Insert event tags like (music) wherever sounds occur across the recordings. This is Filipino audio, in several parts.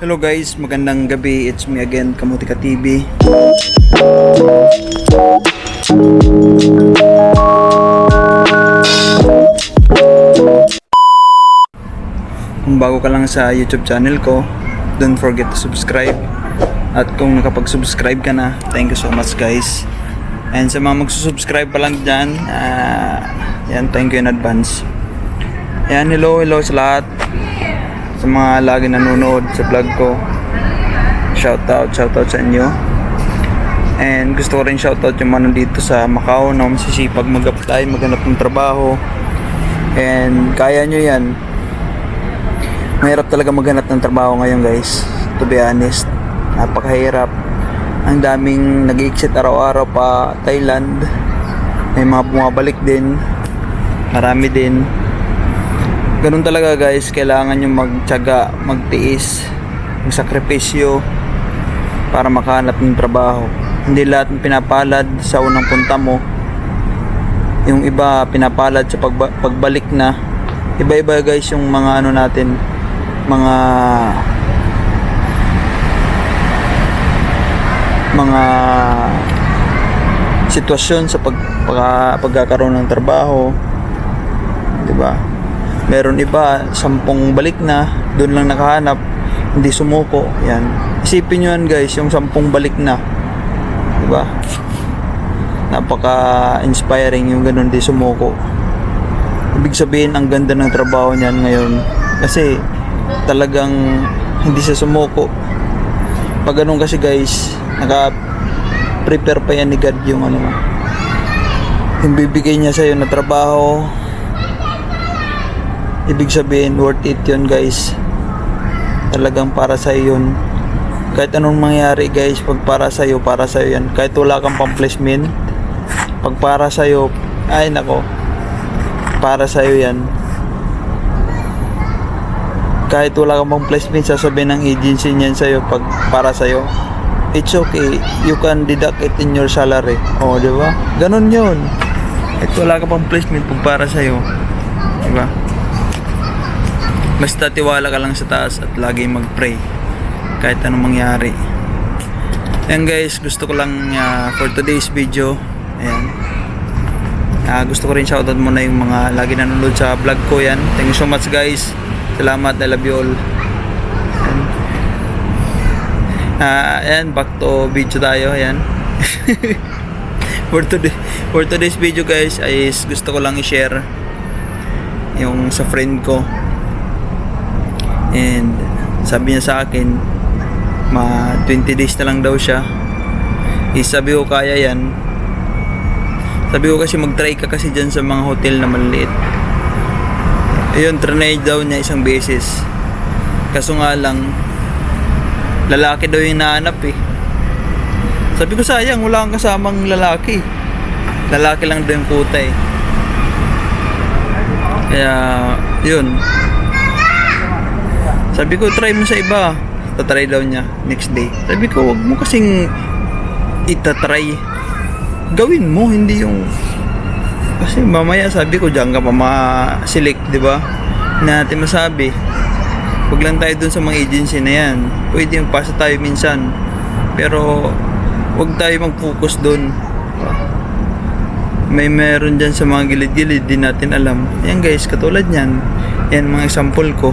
Hello guys, magandang gabi. It's me again, Kamutika TV. Kung bago ka lang sa YouTube channel ko, don't forget to subscribe. At kung nakapag-subscribe ka na, thank you so much guys. And sa mga magsusubscribe pa lang dyan, ah, yan, thank you in advance. Yan, hello, hello sa lahat. Sa mga lagi nanonood sa vlog ko. Shoutout, shoutout sa inyo. And gusto ko rin shoutout yung mga nandito sa Macau na masisipag mag-apply, maghanap ng trabaho. And kaya nyo yan. Mahirap talaga maghanap ng trabaho ngayon guys. To be honest. Napakahirap. Ang daming nag-exit araw-araw pa Thailand. May mga bumabalik din. Marami din. Ganun talaga guys. Kailangan yung magtyaga, magtiis, magsakripisyo para makahanap ng trabaho. Hindi lahat pinapalad sa unang punta mo. Yung iba pinapalad sa pagba- pagbalik na. Iba-iba guys yung mga ano natin, mga mga sitwasyon sa pag, pagka- pagkakaroon ng trabaho. 'Di ba? Meron iba, sampung balik na, doon lang nakahanap, hindi sumuko. Yan. Isipin nyo yan guys, yung sampung balik na. 'Di ba? Napaka-inspiring yung ganun di sumuko. Ibig sabihin, ang ganda ng trabaho niyan ngayon. Kasi, talagang hindi siya sumuko. Pag ganun kasi guys, naka-prepare pa yan ni God yung ano mo. Yung bibigay niya sa'yo na trabaho, ibig sabihin, worth it yun guys. Talagang para sa'yo yun. Kahit anong mangyari guys, pag para sa'yo, para sa'yo yan. Kahit wala kang pang placement, pag para sa'yo, ay nako, para sa'yo yan. Kahit wala kang pang placement, sasabihin ng agency niyan sa'yo pag para sa'yo. It's okay, you can deduct it in your salary. Oh, di ba? Ganon yun. Kahit wala ka pang placement pag para sa'yo. Di ba? Basta tiwala ka lang sa taas at lagi mag-pray. Kahit anong mangyari. Ayan guys, gusto ko lang ah, for today's video. Ayan. Ah, gusto ko rin shoutout muna yung mga lagi nanonood sa vlog ko yan. Thank you so much guys. Salamat, I love you all. Ayan. Ah, ayan, back to video tayo. Ayan. (laughs) for today for today's video guys is gusto ko lang i-share yung sa friend ko. And sabi niya sa akin ma 20 days na lang daw siya. Eh, sabi ko kaya yan. Sabi ko kasi mag-try ka kasi dyan sa mga hotel na maliliit. Ayun, trinay daw niya isang beses. Kaso nga lang, lalaki daw yung nahanap eh. Sabi ko sayang, wala kang kasamang lalaki. Lalaki lang daw yung puta eh. Kaya, yun. Sabi ko, try mo sa iba. Tatry daw niya next day. Sabi ko, wag mo kasing itatry. Gawin mo, hindi yung... Kasi mamaya sabi ko, diyan ka pa ma-select, di ba? Na natin masabi. Huwag lang tayo dun sa mga agency na yan. Pwede yung pasa tayo minsan. Pero, huwag tayo mag-focus dun. May meron dyan sa mga gilid-gilid, di natin alam. Yan guys, katulad yan. Yan mga example ko.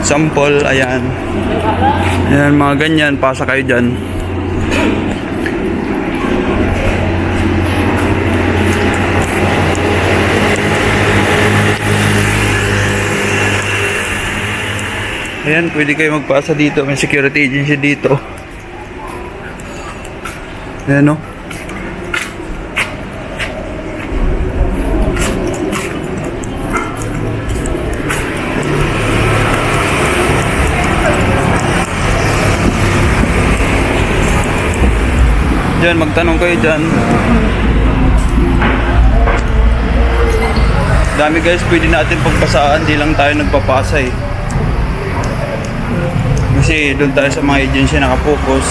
Sample, ayan. Ayan, mga ganyan, pasa kayo dyan. Ayan, pwede kayo magpasa dito. May security agency dito. Ayan, no? Diyan, magtanong kayo dyan. Dami guys, pwede natin pagpasaan. Di lang tayo nagpapasa eh. Kasi doon tayo sa mga agency nakapokus.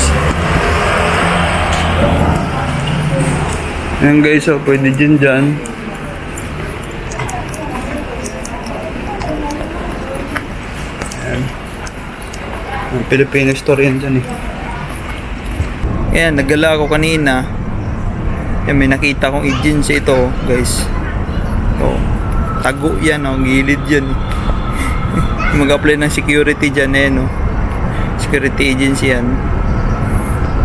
Ayan guys, so pwede din dyan. Ayan. Ang Filipino store yan dyan eh. Ayan, nagala ako kanina. Yan, may nakita kong agency ito, guys. Ito. Tago yan, oh. Gilid yan. (laughs) Mag-apply ng security dyan, eh, no. Security agency yan.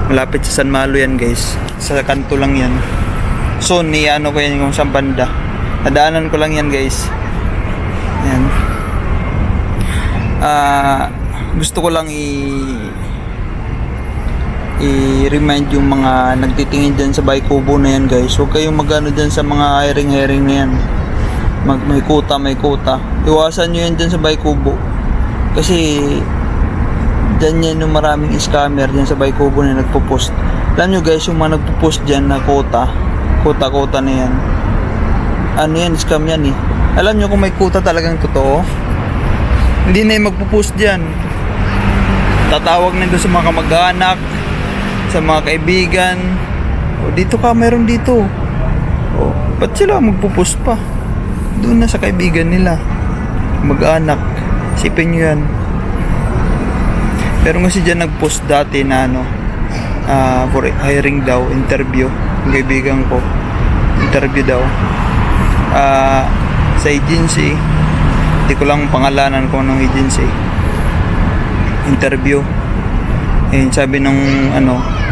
Malapit sa San Malo yan, guys. Sa kanto lang yan. So, ni ano ko yan kung saan banda. Nadaanan ko lang yan, guys. Yan. Ah, gusto ko lang i i-remind yung mga nagtitingin dyan sa bike kubo na yan guys. Huwag kayong magano dyan sa mga hiring-hiring na yan. Mag, may kuta may kuta. Iwasan nyo yan dyan sa bike kubo. Kasi dyan yan yung maraming scammer dyan sa bike kubo na nagpo-post. Alam nyo guys yung mga nagpo-post dyan na kuta kuta kuta na yan. Ano yan scam yan eh. Alam nyo kung may kuta talagang totoo? Hindi na yung magpo-post dyan. Tatawag na doon sa mga kamag-anak sa mga kaibigan. O dito ka meron dito. O ba't sila magpo-post pa? Doon na sa kaibigan nila. Mag-anak. Isipin nyo yan. Pero kasi dyan nag-post dati na ano ah, for hiring daw interview yung kaibigan ko. Interview daw. Ah, sa agency. Hindi ko lang pangalanan kung anong agency. Interview. Eh sabi nung ano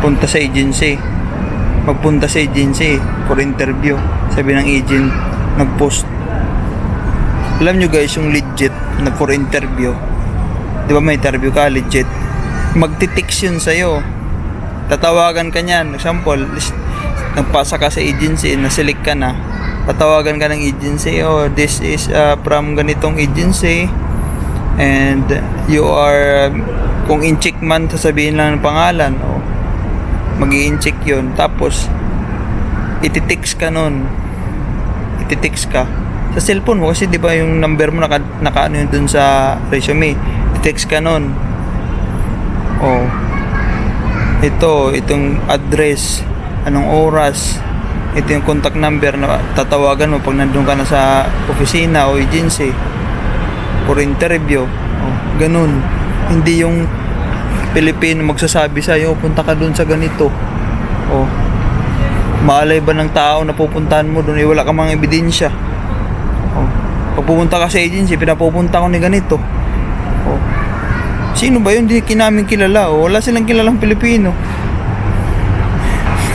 punta sa agency. Magpunta sa agency for interview. Sabi ng agent nag-post. Alam nyo guys yung legit na for interview di ba may interview ka legit? Magtitix yun sa'yo. Tatawagan ka niyan. Example nagpasa ka sa agency na-select ka na. Tatawagan ka ng agency oh this is uh, from ganitong agency. And you are kung in-check man sasabihin lang ng pangalan mag check yun. Tapos ititix ka nun. Ititix ka. Sa cellphone mo kasi di ba yung number mo naka, naka ano yun dun sa resume? Ititix ka nun. Oh. Ito itong address. Anong oras? Ito yung contact number na tatawagan mo pag nandun ka na sa opisina o agency for interview. Oh, ganun. Hindi yung Pilipino magsasabi sa'yo, punta ka dun sa ganito. Oh, maalay ba ng tao na pupuntahan mo dun, eh, wala ka mga ebidensya. Oh, pag pupunta ka sa agency, pinapupunta ko ni ganito. Oh, sino ba yun? Hindi namin kilala. Oh, wala silang kilalang Pilipino.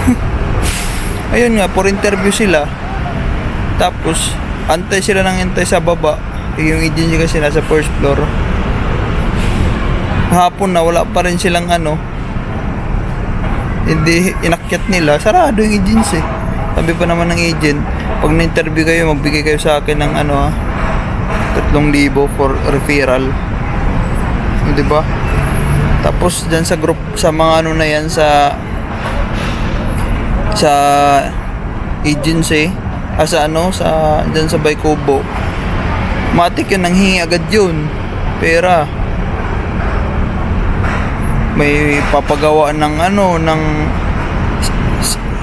(laughs) Ayun nga, for interview sila. Tapos, antay sila ng antay sa baba. Yung agency kasi nasa first floor. Hapon na, wala pa rin silang ano. Hindi inakyat nila. Sarado yung agency. Sabi pa naman ng agent, pag na-interview kayo, magbigay kayo sa akin ng ano ha, 3,000 for referral. Di ba? Tapos dyan sa group, sa mga ano na yan, sa sa agency ah, sa ano sa dyan sa Baykubo matik yun nanghingi agad yun pera may papagawa ng ano ng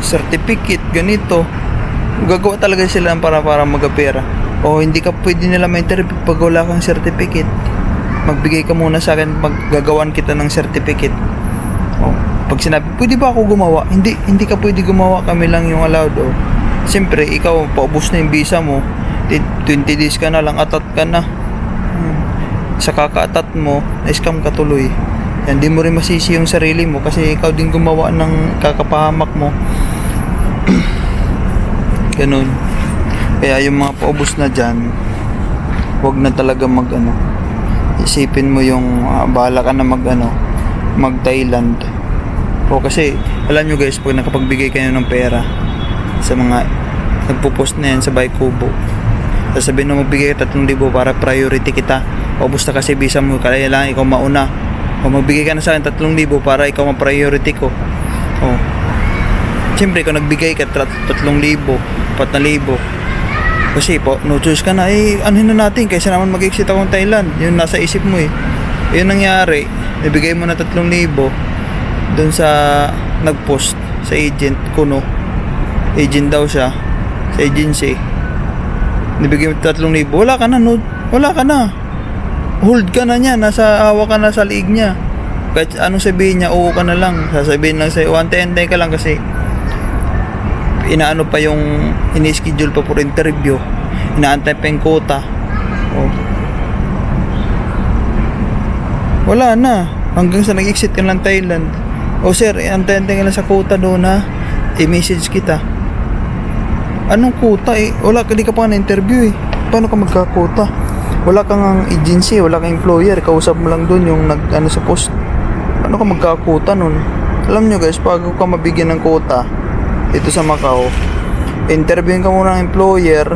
certificate ganito gagawa talaga sila para para magapera o hindi ka pwede nila ma-interview pag wala kang certificate magbigay ka muna sa akin maggagawan kita ng certificate oh pag sinabi, pwede ba ako gumawa? Hindi, hindi ka pwede gumawa, kami lang yung allowed. Oh. Siyempre, ikaw, paubos na yung visa mo, Di- 20 days ka na lang, atat ka na. Hmm. Sa kakaatat mo, na-scam ka tuloy. Yan, di mo rin masisi yung sarili mo kasi ikaw din gumawa ng kakapahamak mo. (clears throat) Ganun. Kaya yung mga paubos na dyan, wag na talaga mag ano. Isipin mo yung ah, bahala ka na mag ano, mag Thailand. O kasi, alam nyo guys, pag nakapagbigay kayo ng pera sa mga nagpo-post na yan sa Bike Kubo, sasabihin mo magbigay ka 3,000 para priority kita. O basta kasi visa mo, kaya lang ikaw mauna. O magbigay ka na sa akin 3,000 para ikaw ma-priority ko. O. Siyempre, kung nagbigay ka 3,000, 4,000, kasi po, no choice ka na, eh, ano na natin, kaysa naman mag-exit akong Thailand. Yun nasa isip mo eh. Yun nangyari, nabigay mo na 3,000 doon sa nag-post sa agent kuno agent daw siya sa agency nabigyan mo 3,000 wala ka na no wala ka na hold ka na niya, nasa hawa ka na sa liig niya. Kahit anong sabihin niya, oo ka na lang. Sasabihin lang sa'yo, antay-antay ka lang kasi inaano pa yung ini-schedule pa for interview. Inaantay pa yung quota. Oh. Wala na. Hanggang sa nag-exit ka ng Thailand. O sir, antay-antay ka lang sa quota doon ha. I-message kita. Anong quota eh? Wala ka, di ka pa na-interview eh. Paano ka magka-quota? Wala kang ang agency, wala kang employer. Kausap mo lang doon yung nag, ano, sa post. Paano ka magka-quota nun? Alam nyo guys, pag ka mabigyan ng quota, dito sa Macau, interviewin ka muna ng employer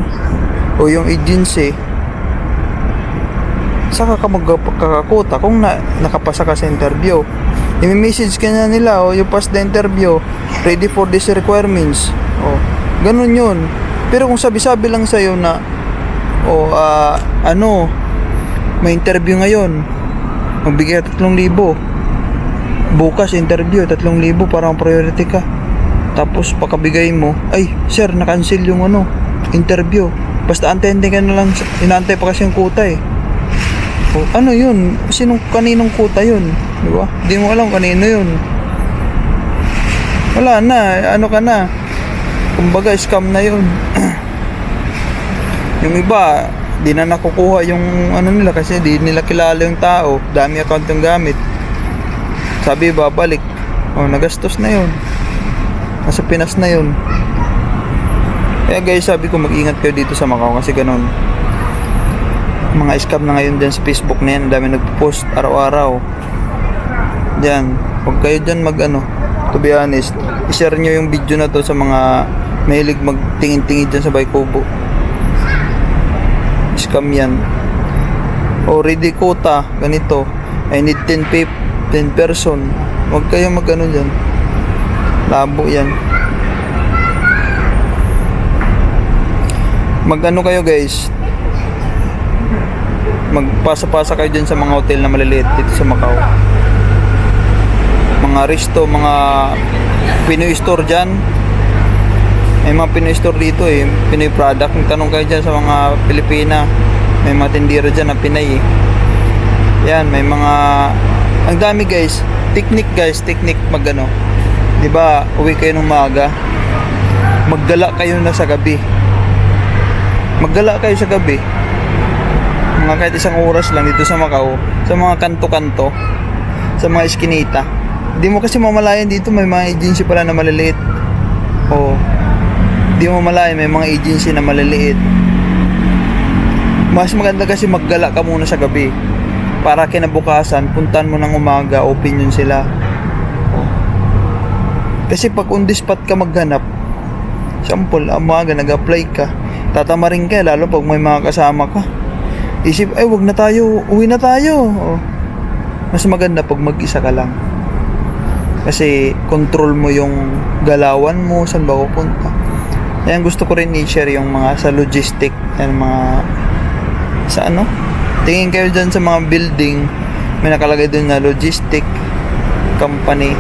o yung agency saka ka magkakakota kung na, nakapasa ka sa interview. I-message ka na nila, o you passed the interview, ready for these requirements. O, ganun yun. Pero kung sabi-sabi lang sa'yo na, o, ah, ano, may interview ngayon, magbigay ka 3,000. Bukas interview, 3,000 parang priority ka. Tapos pakabigay mo, ay, sir, na-cancel yung ano, interview. Basta antay-antay ka na lang, inaantay pa kasi yung kuta eh. O, ano yun? Sinong kaninong kuta yun? Di ba? Di mo alam kanino yun. Wala na, ano ka na. Kumbaga, scam na yun. (clears throat) yung iba, di na nakukuha yung ano nila kasi di nila kilala yung tao. Dami account yung gamit. Sabi, babalik. O, nagastos na yun. Nasa Pinas na yun. Kaya guys, sabi ko mag-ingat kayo dito sa Macau kasi ganun. Mga scam na ngayon dyan sa Facebook na yan. Dami nagpo-post araw-araw. Diyan. Huwag kayo dyan mag ano. To be honest. I-share nyo yung video na to sa mga mahilig magtingin-tingin dyan sa Baykobo. Scam yan. O ready quota. Ganito. I need 10 pay 10 person. Huwag kayo mag ano dyan. Labo yan. Mag ano kayo guys. Magpasa-pasa kayo dyan sa mga hotel na maliliit dito sa Macau. Mga resto, mga Pinoy store dyan. May mga Pinoy store dito eh. Pinoy product. Tanong kayo dyan sa mga Pilipina. May mga tindira dyan na Pinay eh. Yan, may mga... Ang dami guys. Technique guys. Technique mag ano. 'Di ba uwi kayo ng maaga. Maggala kayo na sa gabi. Maggala kayo sa gabi. Mga kahit isang oras lang dito sa Macau. Sa mga kanto-kanto. Sa mga eskinita. Di mo kasi mamalayan dito may mga agency pala na maliliit. Oo. Di mo mamalayan may mga agency na maliliit. Mas maganda kasi maggala ka muna sa gabi. Para kinabukasan, puntan mo ng umaga, opinion sila. Kasi pag on the spot ka maghanap, sample, umaga nag-apply ka, tatamarin ka, lalo pag may mga kasama ka. Isip, ay wag na tayo, uwi na tayo. Oh. Mas maganda pag mag-isa ka lang. Kasi control mo yung galawan mo, saan ba pupunta. Ayan, gusto ko rin i-share yung mga sa logistic, yan mga sa ano, tingin kayo dyan sa mga building, may nakalagay dun na logistic company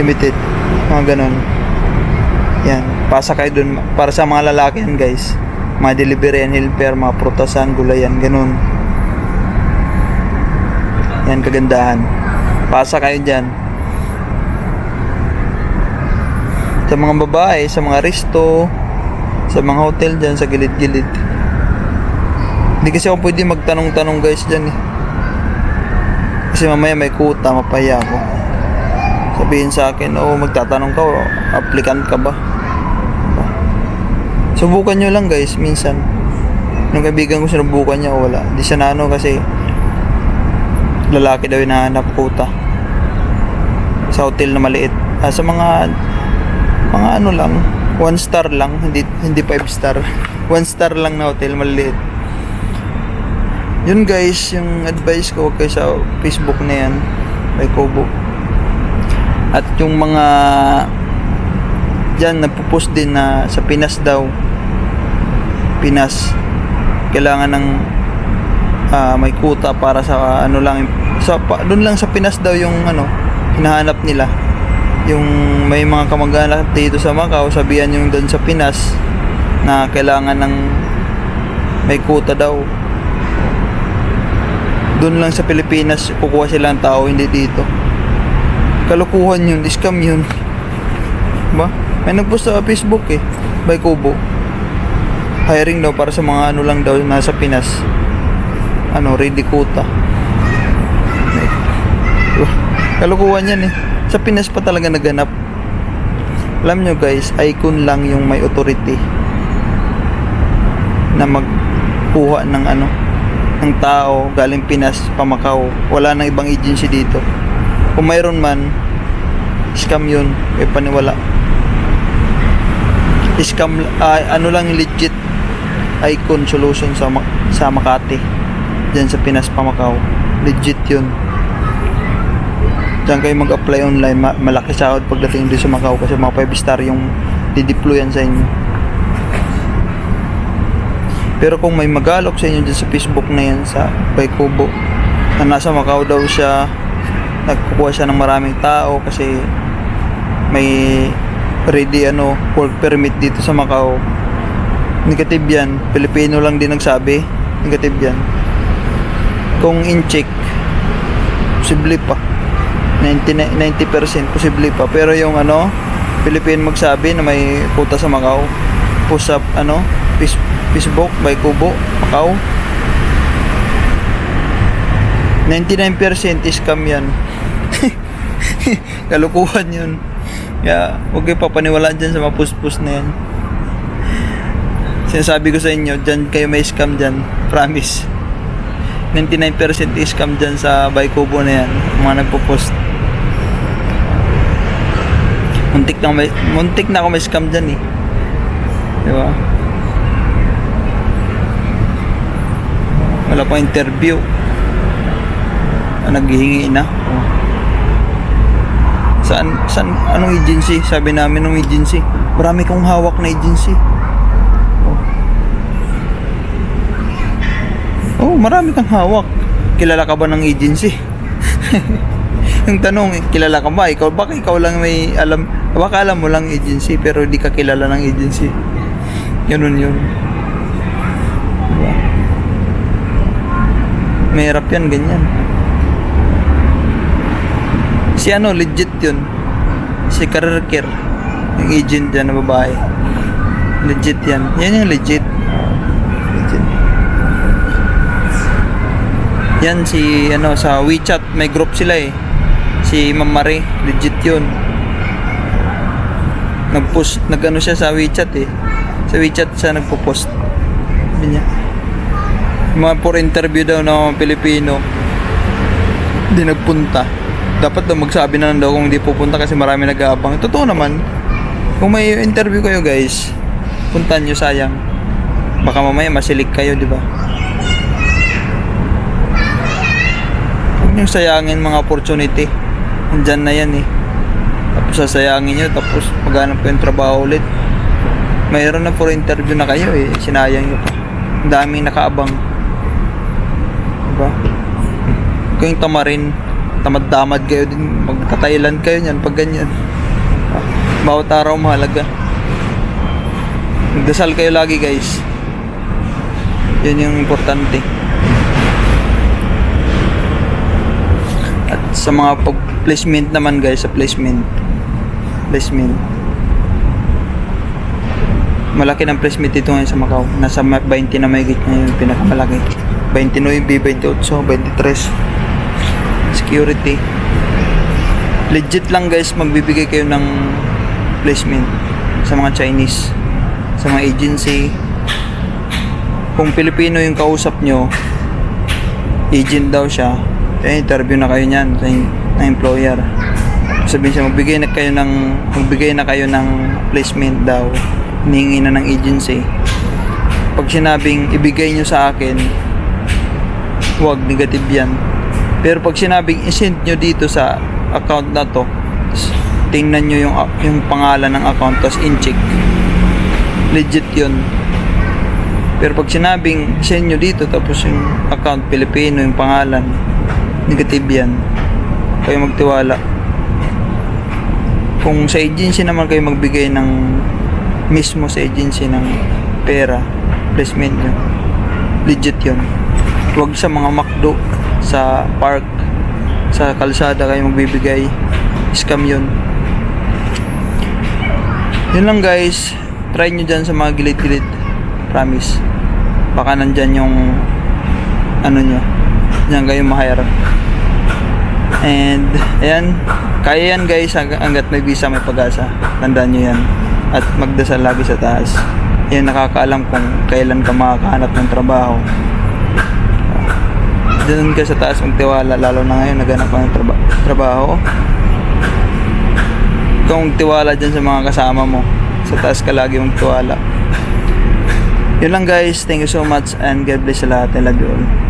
limited, mga ganon. Yan, pasa kayo dun para sa mga lalaki yan guys. Mga delivery and helper, mga prutasan, gulayan, ganon. Yan, kagandahan. Pasa kayo dyan. Sa mga babae, sa mga resto, sa mga hotel dyan, sa gilid-gilid. Hindi kasi ako pwede magtanong-tanong guys dyan eh. Kasi mamaya may kuta, mapaya ako. Sabihin sa akin, oh magtatanong ka, applicant ka ba? Diba? Subukan nyo lang guys, minsan. Nung kaibigan ko sinubukan niya, wala. Di siya na ano kasi lalaki daw yung nahanap kuta. Sa hotel na maliit. Ah, sa mga mga ano lang, one star lang, hindi hindi five star. (laughs) One star lang na hotel maliit. Yun guys, yung advice ko wag sa Facebook na yan, by Kobo. At yung mga dyan nagpo-post din na sa Pinas daw. Pinas kailangan ng ah, may kuta para sa ano lang sa doon lang sa Pinas daw yung ano hinahanap nila yung may mga kamag-anak dito sa Macau sabihan yung doon sa Pinas na kailangan ng may kuta daw Doon lang sa Pilipinas, kukuha sila ng tao, hindi dito. Kalukuhan yun, scam yun. Ba? May nagpost sa Facebook eh, by Kubo. Hiring daw para sa mga ano lang daw nasa Pinas. Ano, ready. Diba? Kalukuhan yan eh. Sa Pinas pa talaga naganap. Alam nyo guys, icon lang yung may authority na magkuha ng ano ng tao galing Pinas pa Macau. Wala nang ibang agency dito. Kung mayroon man, scam yun. May paniwala. Scam, ah, ano lang legit icon solution sa, sa Makati. Diyan sa Pinas pa Macau. Legit yun. Diyan kayo mag-apply online. Ma- malaki sahod pagdating doon sa Macau kasi mga 5 star yung dideployan sa inyo. Pero kung may magalok sa inyo dyan sa Facebook na yan sa Baykubo na nasa Macau daw siya nagkukuha siya ng maraming tao kasi may ready ano work permit dito sa Macau. Negative yan. Pilipino lang din nagsabi. Negative yan. Kung in-check posible pa 90, 90% posible pa. Pero yung ano Pilipino magsabi na may puta sa Macau post up ano Facebook by Kubo Macau 99% is scam yan. (laughs) Kalukuhan yun. Kaya huwag kayo papaniwalaan dyan sa mga post-post na yan. Sinasabi ko sa inyo dyan kayo may scam dyan. Promise. 99% is scam dyan sa by Kubo na yan. Mga nagpo-post muntik na, may, muntik na ako may scam dyan eh. Di ba wala pang interview. Ah, naghihingi na. Saan, saan, anong agency? Sabi namin ng agency? Marami kong hawak na agency. Oh, oh marami kang hawak. Kilala ka ba ng agency? (laughs) Yung tanong, kilala ka ba? Ikaw, baka ikaw lang may alam, baka alam mo lang agency, pero di ka kilala ng agency. Ganun yun. Diba? Mahirap yan, ganyan. Si ano, legit yun. Si Career Care. Yung agent dyan na babae. Legit yan. Yan yung legit. Legit. Yan si ano sa WeChat may group sila eh. Si Ma'am Marie, legit 'yun. Nag-post, nag-ano siya sa WeChat eh. Sa WeChat siya nagpo-post. Sabi niya. Mga for interview daw ng mga Pilipino. Hindi nagpunta. Dapat daw magsabi na lang daw kung hindi pupunta kasi marami nag-aabang. Totoo naman. Kung may interview kayo guys, puntan nyo sayang. Baka mamaya masilig kayo, di ba? Huwag nyo sayangin mga opportunity. Andyan na yan eh. Tapos sasayangin nyo, tapos maghanap kayo ng trabaho ulit. Mayroon na for interview na kayo eh. Sinayang nyo pa. Ang daming nakaabang. Diba? Huwag kayong tamarin. Tamad-damad kayo din. Magta-Thailand kayo niyan pag ganyan. Ah, Bawat araw mahalaga. Magdasal kayo lagi guys. Yun yung importante. At sa mga pag placement naman guys, sa placement. Placement. Malaki ng placement dito ngayon sa Macau. Nasa ma- 20 na may ngayon yung pinakamalaki. 29, 28, 23. Security. Legit lang guys, magbibigay kayo ng placement sa mga Chinese, sa mga agency. Kung Pilipino yung kausap nyo, agent daw siya, eh, interview na kayo niyan sa employer. Sabihin siya, magbigay na kayo ng magbigay na kayo ng placement daw. Hiningi na ng agency. Pag sinabing ibigay nyo sa akin, wag negative yan. Pero pag sinabing isend nyo dito sa account na to, tingnan nyo yung, yung pangalan ng account, tapos in-check. Legit yun. Pero pag sinabing send nyo dito, tapos yung account Pilipino, yung pangalan, negative yan kayo magtiwala kung sa agency naman kayo magbigay ng mismo sa agency ng pera placement nyo legit yun huwag sa mga McDo sa park, sa kalsada kayo magbibigay. Scam yun. Yun lang guys. Try nyo dyan sa mga gilid-gilid. Promise. Baka nandyan yung ano nyo. Diyan kayo ma-hire. And, ayan. Kaya yan guys hang- hanggat may visa may pag-asa. Tandaan nyo yan. At magdasal lagi sa taas. Yan nakakaalam kung kailan ka makakahanap ng trabaho. Doon ka sa taas magtiwala lalo na ngayon naghanap ka ng traba- trabaho. Kung tiwala dyan sa mga kasama mo. Sa taas ka lagi mong tiwala. Yun lang guys. Thank you so much and God bless sa lahat. I love you all.